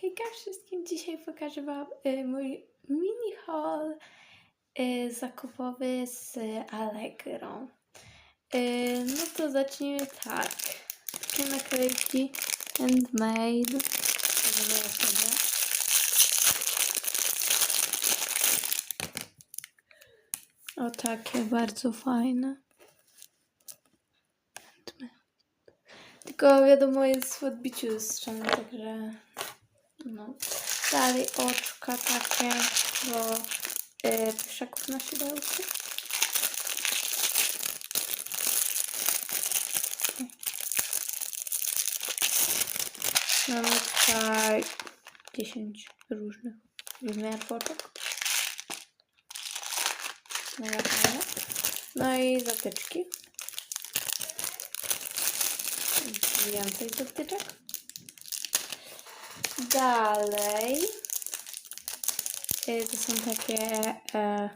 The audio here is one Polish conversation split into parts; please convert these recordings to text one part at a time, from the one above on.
Hejka wszystkim, dzisiaj pokażę Wam y, mój mini haul y, zakupowy z Allegro. Y, no to zacznijmy tak. Takie naklejki handmade. O takie, bardzo fajne. Tylko wiadomo jest w odbiciu lustrzane, także no. Dalej oczka takie do yy, pyszaków na szydełku. Mamy tutaj 10 różnych rozmiarów oczek. Mega fajne. No i zatyczki. Więcej zatyczek. Dalej. y, To są takie e,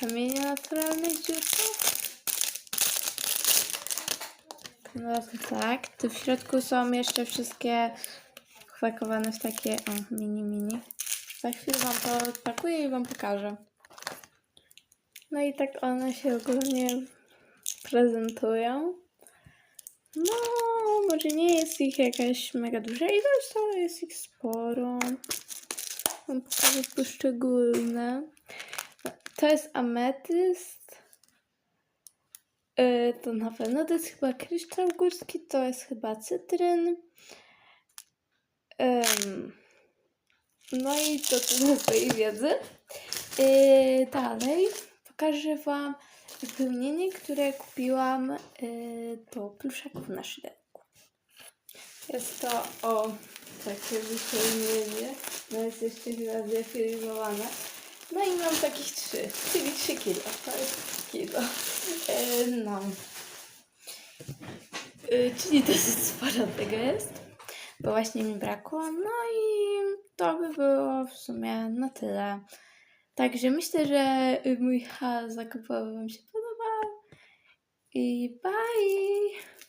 kamienie naturalne z dziurką. No to tak. Tu w środku są jeszcze wszystkie wpakowane w takie o, mini mini. Za chwilę wam to odpakuję i wam pokażę. No i tak one się ogólnie prezentują. No, może nie jest ich jakaś mega duża ilość, ale jest ich sporo. Mam pokazać poszczególne. To jest ametyst. Yy, to na pewno to jest chyba kryształ górski, to jest chyba cytryn. Ym, no i to tyle swojej wiedzy. Yy, dalej pokażę Wam wypełnienie, które kupiłam yy, do pluszaków na szydełku. Jest to o takie wypełnienie. No jest jeszcze chyba zefilmowane. No i mam takich trzy, czyli 3 kilo. To jest kilo. Yy, no. Yy, czyli dosyć sporo tego jest. Bo właśnie mi brakło. No i to by było w sumie na tyle. Także myślę, że mój haul zakupowy Wam się podobał. I bye!